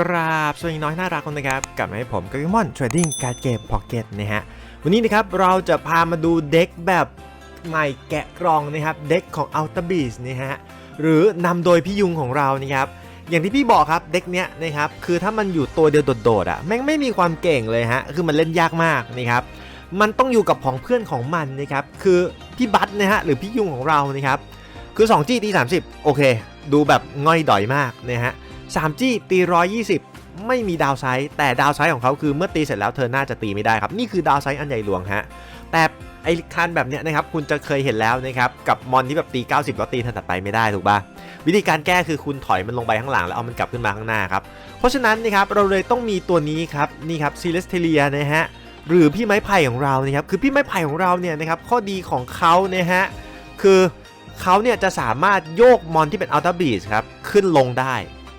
กราบสวัสดีน้อยน่ารักคนนะครับกลับมาให้ผมกับมอนเทรดดิ้งการ์ดเกมพ็อกเก็ตนะฮะวันนี้นะครับเราจะพามาดูเด็กแบบใหม่แกะกล่องนะครับเด็กของ u l t a b e a s นะฮะหรือนำโดยพี่ยุงของเรานะครับอย่างที่พี่บอกครับเด็กเนี้ยนะครับคือถ้ามันอยู่ตัวเดียวโดดๆอะแม่งไม่มีความเก่งเลยฮะคือมันเล่นยากมากนะครับมันต้องอยู่กับของเพื่อนของมันนะครับคือพี่บัตนะฮะหรือพี่ยุงของเรานะครับคือ 2G ตี30โอเค ดูแบบง่อยดอยมากนะฮะ 3G ตี 120 ไม่มีดาวไซด์แต่ดาวไซด์ของเขาคือเมื่อตีเสร็จแล้วเธอน่าจะตีไม่ได้ครับ นี่คือดาวไซด์อันใหญ่หลวงฮะแต่ไอ้คันแบบเนี้ยนะครับคุณจะเคยเห็นแล้วนะครับกับมอนที่แบบตี 90 แล้วตีเธอตัดไปไม่ได้ถูกป่ะวิธีการแก้คือคุณถอยมันลงไปข้างหลังแล้วเอามันกลับขึ้นมาข้างหน้าครับเพราะฉะนั้นนะครับเราเลยต้องมีตัวนี้ครับนี่ครับซีเลสเทเลียนะฮะหรือพี่ไม้ไผ่ของเรานะครับคือพี่ไม้ไผ่ของเราเนี่ยนะครับข้อดีของเขานะฮะคือเขาเนี่ยจะสามารถโยกมอนที่เป็นอัลต a บีสครับขึ้นลงได้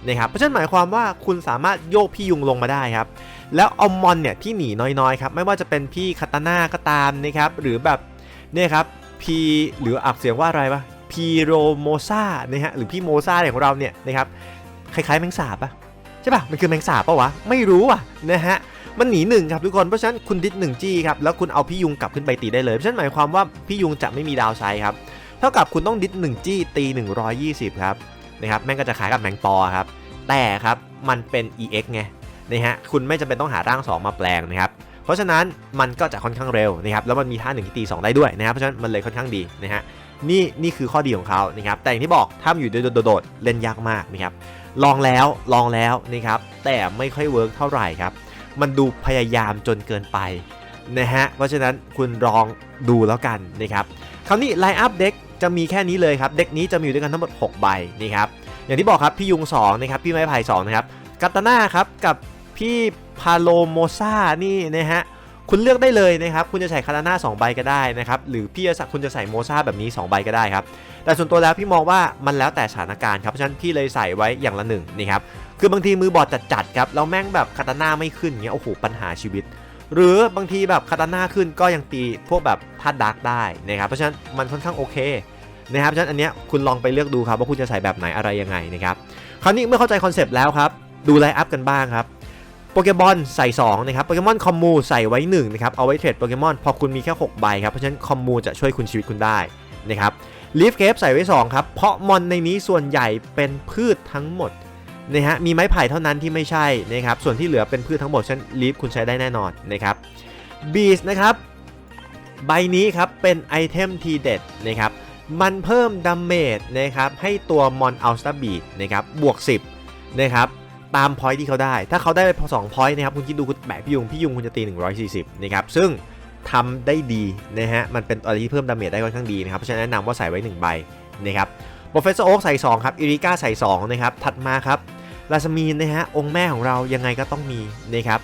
นะครับเพราะฉะนั้นหมายความว่าคุณสามารถโยกพี่ยุงลงมาได้ครับ แล้วเอามอนเนี่ยที่หนีน้อยๆครับไม่ว่าจะเป็นพี่คาตาน่าก็ตามนะครับหรือแบบเนี่ยครับพีหรืออักเสียงว่าอะไรปะพีโรโมซานะฮะหรือพี่โมซาของเราเนี่ยนะครับคล้ายๆแมงสาบปะใช่ปะมันคือแมงสาบปะวะไม่รู้อะนะฮะมันหนีหนึ่งครับทุกคน เพราะฉะนั้นคุณดิสหนึ่งจี้ครับแล้วคุณเอาพี่ยุงกลับขึ้นไปตีได้เลยเพราะฉะนั้นหมายความว่าพี่ยุงจะไม่มีดาวไซครับ เท่ากับคุณต้องดิสหนึ่งจี้ตี 120 ครับ นะครับแม่งก็จะขายกับแมงปอครับแต่ครับมันเป็น EX ไงนะฮะคุณไม่จำเป็นต้องหาร่าง 2 มาแปลงนะครับเพราะฉะนั้นมันก็จะค่อนข้างเร็วนะครับแล้วมันมีท่าหนึ่งที่ตี2ได้ด้วยนะครับเพราะฉะนั้นมันเลยค่อนข้างดีนะฮะนี่นี่คือข้อดีของเขานะครับแต่อย่างที่บอกถ้ามันอยู่โดดๆเล่นยากมากนะครับลองแล้วลองแล้วนะครับแต่ไม่ค่อยเวิร์กเท่าไหร่ครับมันดูพยายามจนเกินไปนะฮะเพราะฉะนั้นคุณลองดูแล้วกันนะครับคราวนี้ไลน์อัพเด็กจะมีแค่นี้เลยครับ เด็กนี้จะมีอยู่ด้วยกันทั้งหมด 6 ใบนะครับ อย่างที่บอกครับพี่ยุง2นะครับพี่ไม้ไผ่2นะครับกัตตาน่าครับกับพี่พาโลโมซานี่นะฮะคุณเลือกได้เลยนะครับคุณจะใส่คาตาน่า2ใบก็ได้นะครับหรือพี่จะคุณจะใส่โมซาแบบนี้ 2 ใบก็ได้ครับแต่ส่วนตัวแล้วพี่มองว่ามันแล้วแต่สถานการณ์ครับเพราะฉะนั้นพี่เลยใส่ไว้อย่างละหนึ่งนี่ครับคือบางทีมือบอดจัดๆครับแล้วแม่งแบบคาตาน่าไม่ขึ้นเงี้ยโอ้โหปัญหาชีวิต หรือบางทีแบบคาตาน่าขึ้นก็ยังตีพวกแบบธาตุดาร์กได้นะครับเพราะฉะนั้นมันค่อนข้างโอเคนะครับเพราะฉะนั้นอันเนี้ยคุณลองไปเลือกดูครับว่าคุณจะใส่แบบไหนอะไรยังไงนะครับคราวนี้เมื่อเข้าใจคอนเซปต์แล้วครับดูไลน์อัพกันบ้างครับโปเกมอนใส่2นะครับโปเกมอนคอมมูใส่ไว้1นะครับเอาไว้เทรดโปเกมอนพอคุณมีแค่6ใบครับเพราะฉะนั้นคอมมูจะช่วยคุณชีวิตคุณได้นะครับลีฟเคฟใส่ไว้2ครับเพราะมอนในนี้ส่วนใหญ่เป็นพืชทั้งหมด นะฮะมีไม้ไผ่เท่านั้นที่ไม่ใช่นะครับส่วนที่เหลือเป็นพืชทั้งหมดฉะนันลีฟคุณใช้ได้แน่นอนนะครับบีสนะครับใบนี้ครับเป็นไอเทมทีเด็ดนะครับมันเพิ่มดาเมจนะครับให้ตัวมอนอัลสตาบีดนะครับบวก 10นะครับตามพอยที่เขาได้ ถ้าเขาได้ไปพอ2พอยนะครับคุณคิดดูคุณแบกพี่ยุงพี่ยุงคุณจะตี 140นะครับซึ่งทำได้ดีนะฮะมันเป็นอะไรที่เพิ่มดาเมจได้ค่อนข้างดีนะครับเพราะฉะนั้นแนะนำว่าใส่ไว้ 1 ใบนะครับ โปรเฟสเซอร์โอ๊กใส่ 2 ครับอิริก้าใส่ 2 นะครับ ถัดมาครับลาสมีนนะฮะ องค์แม่ของเรายังไงก็ต้องมีนะครับ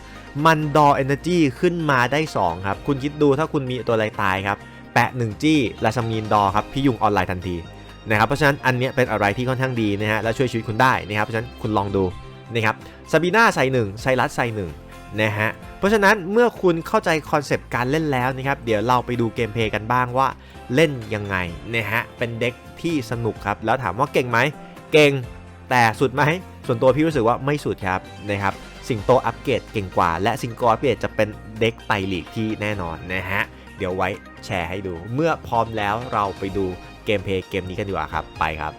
มันดอเอเนอร์จีขึ้นมาได้ 2 ครับ คุณคิดดูถ้าคุณมีตัวอะไรตายครับ แปะ 1 จี้ลาสมีนดอครับ พี่ยุงออนไลน์ทันทีนะครับ เพราะฉะนั้นอันเนี้ยเป็นอะไรที่ค่อนข้างดีนะฮะ และช่วยชีวิตคุณได้นะครับ เพราะฉะนั้นคุณลองดูนะครับซาบีนาใส่1ไซรัสใส่1 นะฮะ เพราะฉะนั้นเมื่อคุณเข้าใจคอนเซปต์การเล่นแล้วนะครับ เดี๋ยวเราไปดูเกมเพลย์กันบ้างว่าเล่นยังไงนะฮะ เป็นเด็กที่สนุกครับ แล้วถามว่าเก่งไหม เก่ง แต่สุดไหม ส่วนตัวพี่รู้สึกว่าไม่สุดครับนะครับ สิงโตอัปเกรดเก่งกว่า และสิงโตอัปเกรดจะเป็นเด็กไตลีกที่แน่นอนนะฮะ เดี๋ยวไว้แชร์ให้ดู เมื่อพร้อมแล้วเราไปดูเกมเพลย์เกมนี้กันดีกว่าครับ ไปครับ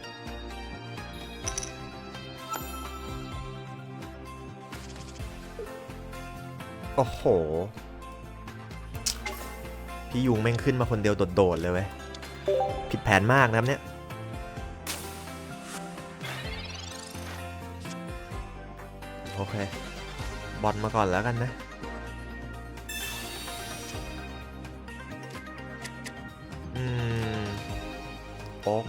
อ้โห พี่ยุงแม่งขึ้นมาคนเดียวโดดๆเลยเว้ย ผิดแผนมากนะครับเนี่ยโอเค บอลมาก่อนแล้วกันนะ อืมโอ๊ก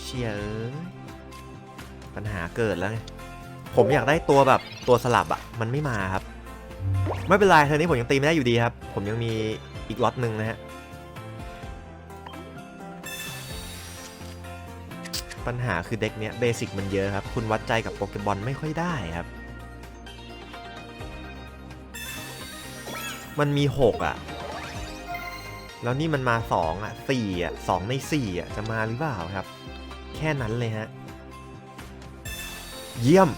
เชียเอ้ยปัญหาเกิดแล้วไง ผมอยากได้ตัวแบบตัวสลับอะมันไม่มาครับ ไม่เป็นไรเทอร์นี้ผมยังตีไม่ได้อยู่ดีครับ ผมยังมีอีกล็อตหนึ่งนะฮะปัญหาคือเด็กเนี้ยเบสิกมันเยอะครับ คุณวัดใจกับโปเกมอนไม่ค่อยได้ครับ มันมี 6 อะ แล้วนี่มันมา 2 อะ 4 อะ 2 ใน 4 อะ จะมาหรือเปล่าครับ แค่นั้นเลยฮะ เยี่ยม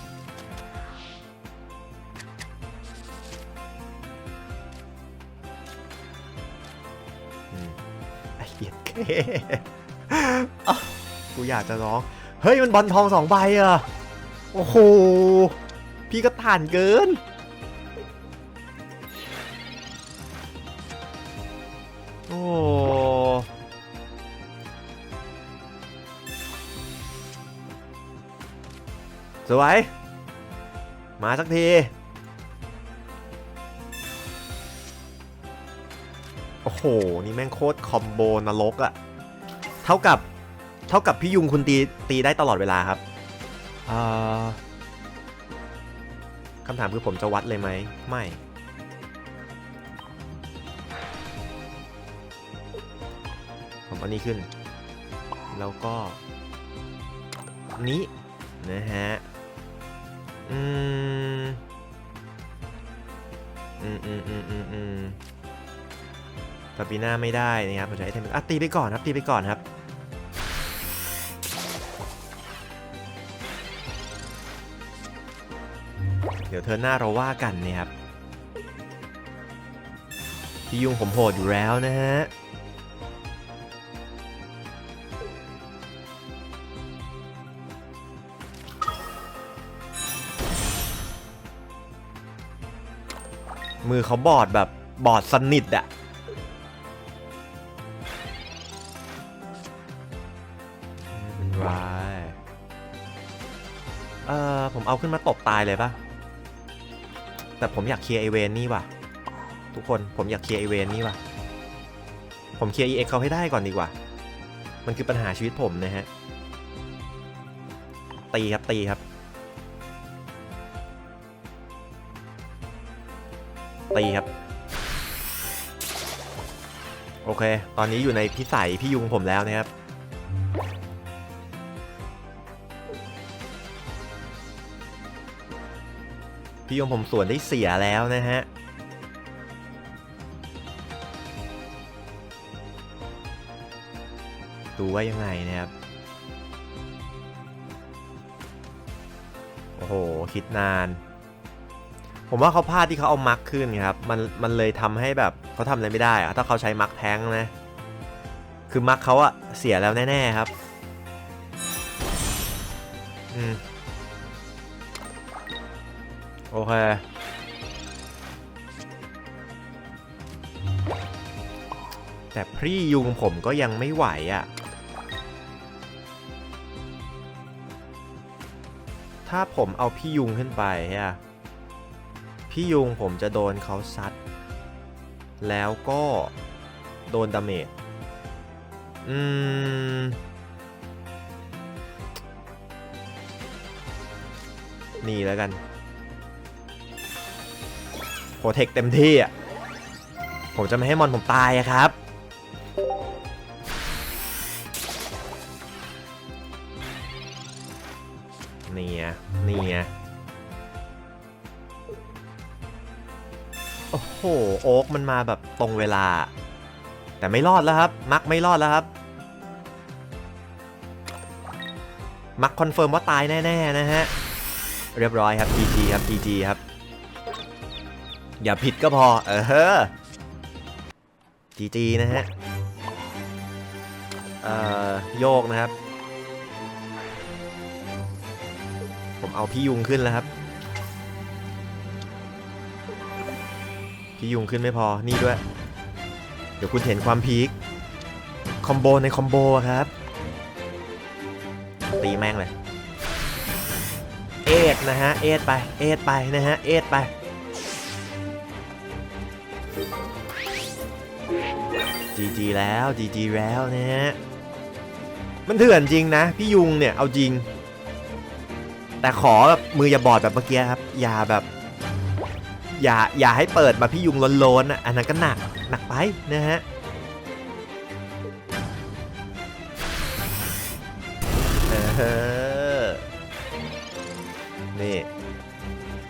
กูอยากจะร้อง เฮ้ยมันบอลทองสองใบอะ โอ้โห พี่ก็ถ่านเกิน โอ้สวย มาสักที อ้โห นี่แม่งโคตรคอมโบนรกอะเท่ากับเท่ากับพี่ยุงคุณตีตีได้ตลอดเวลาครับเอ่อคำถามคือผมจะวัดเลยไหมไม่ ผมเอานี้ขึ้น แล้วก็ นี้ นะฮะ อืม อืมอืมอืมอืม อืมปาปีหน้าไม่ได้นะครับผมจะให้เทมอะตีไปก่อนครับตีไปก่อนครับเดี๋ยวเธอหน้าเราว่ากันนะครับพี่ยุงผมโหดอยู่แล้วนะฮะมือเขาบอดแบบบอดสนิทอะ ขึ้นมาตบตายเลยปะแต่ผมอยากเคลียร์ไอเวนนี่ว่ะ ทุกคนผมอยากเคลียร์ไอเวนนี่ว่ะ ผมเคลียร์ EX เขาให้ได้ก่อนดีกว่า มันคือปัญหาชีวิตผมนะฮะ ตีครับตีครับ ตีครับ โอเค ตอนนี้อยู่ในพิสัยพี่ยุงผมแล้วนะครับ พี่ยุงผมส่วนได้เสียแล้วนะฮะดูว่ายังไงนะครับ โอ้โห คิดนาน ผมว่าเขาพลาดที่เขาเอามักขึ้นครับ มันมันเลยทำให้แบบเขาทำอะไรไม่ได้อะถ้าเขาใช้มักแท้งนะ คือมักเขาอะเสียแล้วแน่ ๆ ครับ อืม อเคแต่พี่ยุงผมก็ยังไม่ไหวอะถ้าผมเอาพี่ยุงขึ้นไปอะพี่ยุงผมจะโดนเขาซัด แล้วก็โดนดาเมจ อืม นี่แล้วกัน โปรเทคเต็มที่อะ ผมจะไม่ให้มอนผมตายครับ เนี่ไงนี่ไงโอ้โห โอ๊กมันมาแบบตรงเวลา แต่ไม่รอดแล้วครับ มักไม่รอดแล้วครับ มักคอนเฟิร์มว่าตายแน่ ๆ นะฮะ เรียบร้อยครับ GG ครับ GG ครับ อย่าผิดก็พอ เออ GG นะฮะ เอ่อ โยกนะครับ ผมเอาพี่ยุงขึ้นแล้วครับ พี่ยุงขึ้นไม่พอ นี่ด้วย เดี๋ยวคุณเห็นความพีค คอมโบในคอมโบอะครับ ตีแม่งเลย เอ็ดนะฮะ เอ็ดไป เอ็ดไปนะฮะ เอ็ดไป จีจีแล้วจีจีแล้วเนะฮะมันเถื่อนจริงนะ พี่ยุงเนี่ย เอาจริง แต่ขอแบบมืออย่าบอดแบบเมื่อกี้ครับ อย่าแบบ อย่าอย่าให้เปิดมาพี่ยุงโลนๆอะอันนั้นก็หนัก หนักไปนะฮะนี่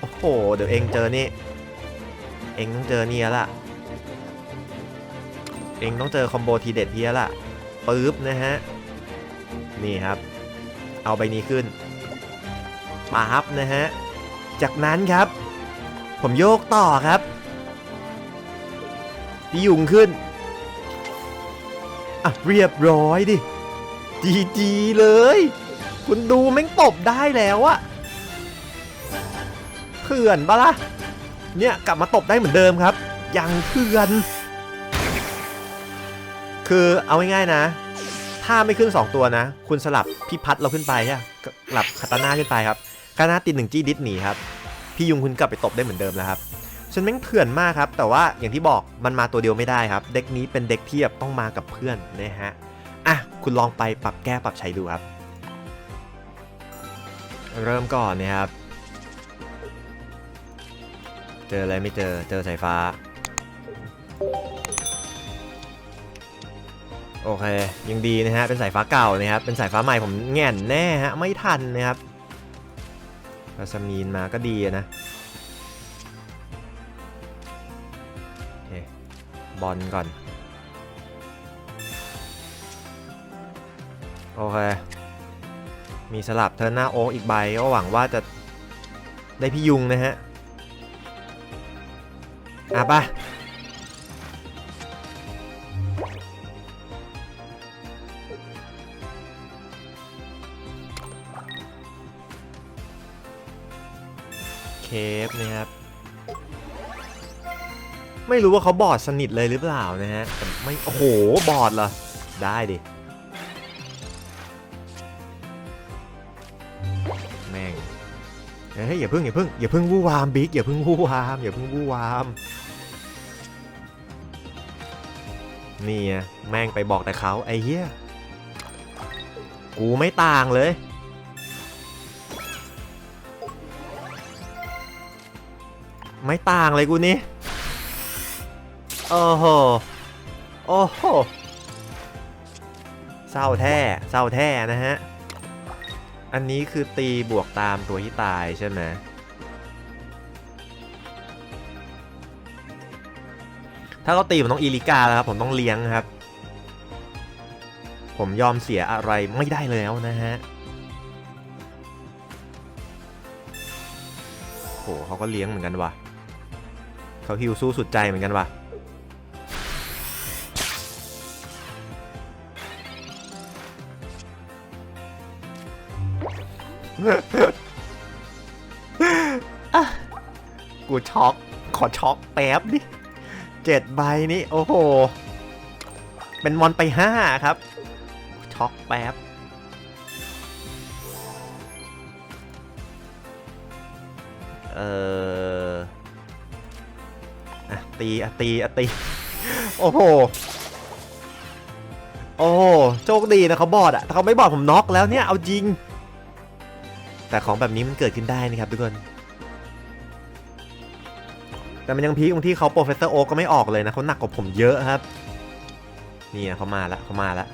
โอ้โห เดี๋ยวเองเจอนี่ เองต้องเจอนี่แล้วล่ะ เองต้องเจอคอมโบทีเด็ดเพียล่ะปึ๊บนะฮะ นี่ครับ เอาใบนี้ขึ้นปั๊บนะฮะ จากนั้นครับ ผมโยกต่อครับพี่ยุงขึ้น อะ เรียบร้อยดิ จีจีเลย คุณดูแม่งตบได้แล้วอะเขื่อนปะล่ะเนี่ยกลับมาตบได้เหมือนเดิมครับ ยังเขื่อน คือเอาง่ายๆนะ ถ้าไม่ขึ้น 2 ตัวนะ คุณสลับพี่พัดเราขึ้นไปใช่ไหมสลับคาตาน่าขึ้นไปครับคาตาน่าติดหนึ่งจี้ดิสหนีครับ พี่ยุงคุณกลับไปตบได้เหมือนเดิมแล้วครับฉันแม่งเถื่อนมากครับ แต่ว่าอย่างที่บอกมันมาตัวเดียวไม่ได้ครับ เด็กนี้เป็นเด็กที่แบบต้องมากับเพื่อนนะฮะ อะ คุณลองไปปรับแก้ปรับใช้ดูครับ เริ่มก่อนนะครับ เจออะไรไม่เจอ เจอสายฟ้า โอเคยังดีนะฮะเป็นสายฟ้าเก่านะครับเป็นสายฟ้าใหม่ผมแง่นแน่ฮะไม่ทันนะครับกาสมีนมาก็ดีนะโอเคบอลก่อน โอเค มีสลับเทอร์หน้าโอ๊กอีกใบก็หวังว่าจะได้พี่ยุงนะฮะ อะปะ เคฟนะครับ ไม่รู้ว่าเขาบอดสนิทเลยหรือเปล่านะฮะไม่โอ้โหบอดเหรอ ได้ดิ แม่งเฮ้ยอย่าเพิ่งอย่าเพิ่งอย่าเพิ่งวู่วามบิ๊กอย่าเพิ่งวู่วามอย่าเพิ่งวู่วามนี่แม่งไปบอกแต่เขาไอ้เหี้ย กูไม่ต่างเลย ไม่ต่างเลยกูนี่ โอ้โห โอ้โห เศร้าแท้ เศร้าแท้นะฮะ อันนี้คือตีบวกตามตัวที่ตายใช่ไหมถ้าเขาตีผมต้องอีลิกาแล้วครับ ผมต้องเลี้ยงครับ ผมยอมเสียอะไรไม่ได้แล้วนะฮะโหเขาก็เลี้ยงเหมือนกันว่ะ เขาฮิวสู้สุดใจเหมือนกันว่ะกูช็อก ขอช็อกแป๊บดิเจ็ดใบนี้โอ้โห เป็นมอนไปห้าครับ ช็อกแป๊บ เอออะ ตีอะตีอะตีโอ้โหโอ้โชคดีนะเขาบอดอะถ้าเขาไม่บอดผมน็อกแล้วเนี่ยเอาจริง แต่ของแบบนี้มันเกิดขึ้นได้นะครับทุกคน แต่มันยังพีคตรงที่เขาโปรเฟสเซอร์โอก็ไม่ออกเลยนะเขาหนักกว่าผมเยอะครับ นี่อะเขามาล้วเขามาล้ว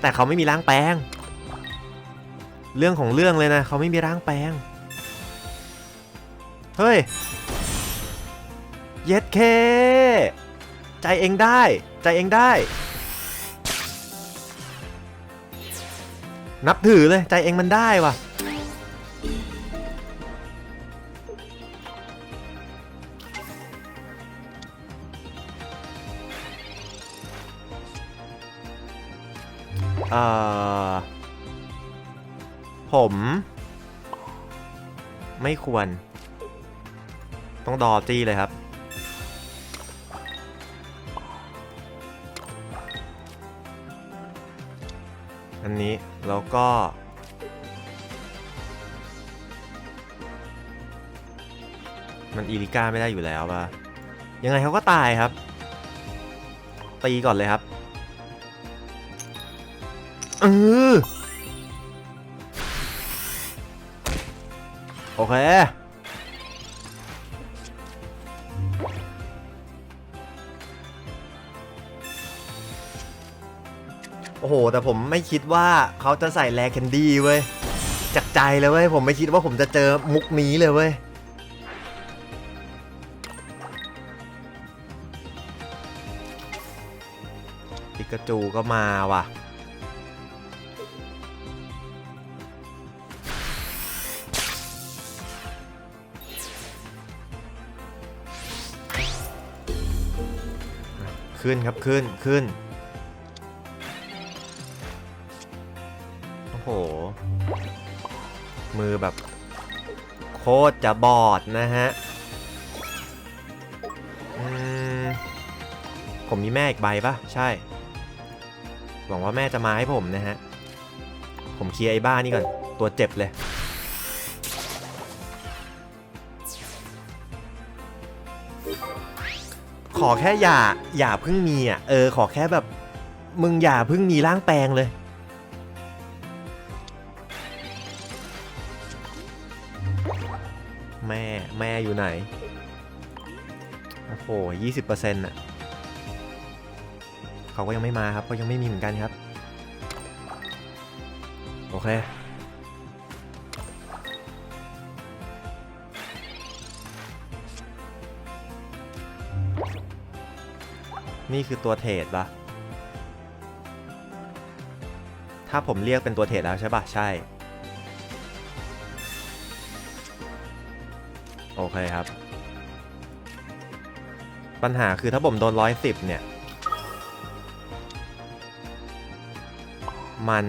แต่เขาไม่มีร่างแปลง เรื่องของเรื่องเลยนะเขาไม่มีร่างแปลง เฮ้ย เย็ดเค ใจเองได้ ใจเองได้ นับถือเลย ใจเองมันได้ว่ะ เอ่อ ผม ไม่ควร ต้องดอจี้เลยครับ อันนี้แล้วก็ มันอีลิก้าไม่ได้อยู่แล้วป่ะยังไงเขาก็ตายครับ ตีก่อนเลยครับเออโอเค โอ้โห แต่ผมไม่คิดว่าเขาจะใส่แรแคนดี้เว้ยจากใจเลยเว้ย ผมไม่คิดว่าผมจะเจอมุกนี้เลยเว้ยปิกาจูก็มาว่ะ ขึ้นครับขึ้นขึ้น แบบโคตรจะบอดนะฮะผมมีแม่อีกใบปะใช่ หวังว่าแม่จะมาให้ผมนะฮะ ผมเคลียร์ไอ้บ้านี่ก่อน ตัวเจ็บเลย ขอแค่อย่าอย่าเพิ่งมีอะ เออ ขอแค่แบบ มึงอย่าเพิ่งมีร่างแปลงเลย แม่อยู่ไหน โอ้โหยี่สิบเปอร์เซ็นต์อะ เขาก็ยังไม่มาครับเขายังไม่มีเหมือนกันครับ โอเค นี่คือตัวเทรดปะถ้าผมเรียกเป็นตัวเทรดแล้วใช่ปะใช่ โอเคครับ ปัญหาคือถ้าผมโดนร้อยสิบเนี่ย มัน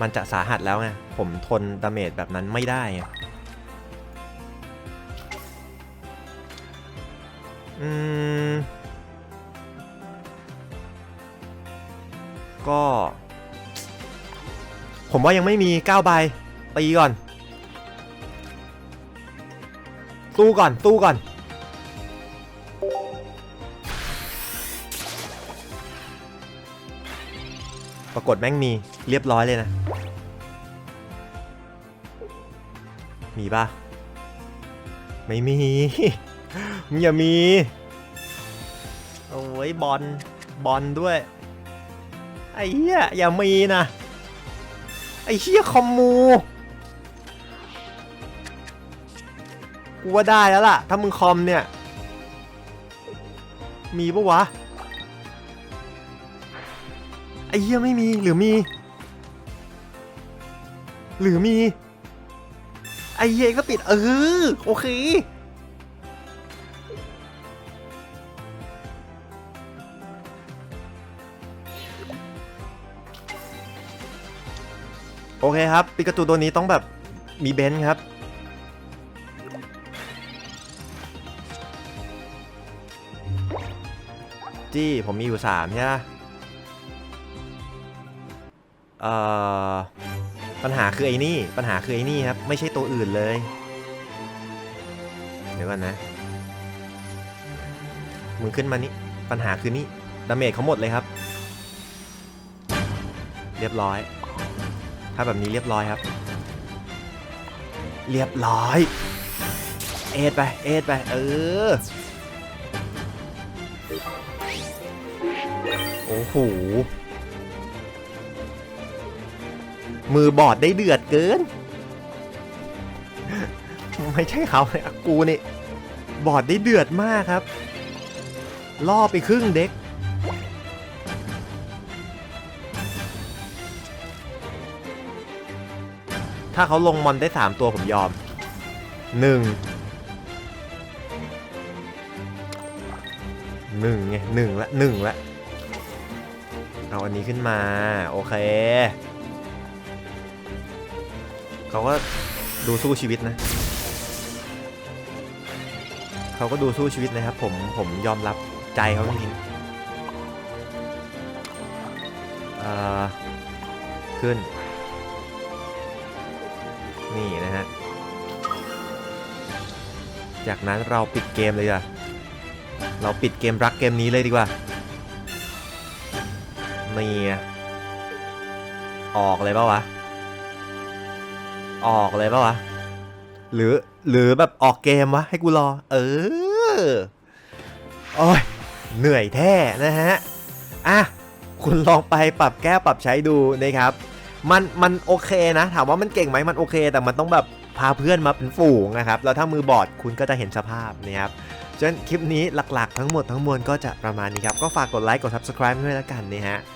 มันจะสาหัสแล้วไง ผมทนดาเมจแบบนั้นไม่ได้ไงอืม ก็ ผมว่ายังไม่มี9ใบ ตีก่อนตู้ก่อนตู้ก่อน ปรากฏแม่งมีเรียบร้อยเลยนะ มีปะไม่มี มึงอย่ามี โอ้ยบอล บอลด้วย ไอ้เหี้ย อย่ามีนะ ไอ้เหี้ยคอมมู กูว่าได้แล้วล่ะ ถ้ามึงคอมเนี่ย มีปะวะ ไอ้เหี้ยไม่มีหรือมี หรือมี ไอ้เหี้ยก็ติดเออโอเคโอเคครับ ปิกาจูตัวนี้ต้องแบบมีเบนซ์ครับ จี้ ผมมีอยู่สามใช่ไหมเอ่อ ปัญหาคือไอ้นี่ ปัญหาคือไอ้นี่ครับ ไม่ใช่ตัวอื่นเลย เดี๋ยวก่อนนะ มึงขึ้นมานี่ ปัญหาคือนี่ ดาเมจเขาหมดเลยครับ เรียบร้อย ถ้าแบบนี้เรียบร้อยครับ เรียบร้อย เอ็ดไป เอ็ดไป เออ อ้โห มือบอดได้เดือดเกิน ไม่ใช่เขาเลยอะกูนี่ บอดได้เดือดมากครับ ล่อไปครึ่งเด็ก ถ้าเขาลงมอนได้ 3 ตัวผมยอม 1หนึ่งไงหนึ่งละหนึ่งละ เอาอันนี้ขึ้นมา โอเค เขาก็ดูสู้ชีวิตนะ เขาก็ดูสู้ชีวิตนะครับ ผมผมยอมรับใจเขาจริงขึ้น นี่นะฮะ จากนั้นเราปิดเกมเลยอะเราปิดเกมรักเกมนี้เลยดีกว่า นี่ ออกเลยปะวะ ออกเลยปะวะ หรือหรือแบบออกเกมวะ ให้กูรอ เออ โอ้ย เหนื่อยแท้นะฮะ อะ คุณลองไปปรับแก้ปรับใช้ดูนะครับมันมันโอเคนะ ถามว่ามันเก่งไหมมันโอเค แต่มันต้องแบบพาเพื่อนมาเป็นฝูงนะครับ แล้วถ้ามือบอดคุณก็จะเห็นสภาพนะครับฉะนั้นคลิปนี้หลักๆ ทั้งหมดทั้งมวลก็จะประมาณนี้ครับ ก็ฝากกดไลค์กด subscribe ด้วยแล้วกันนะฮะ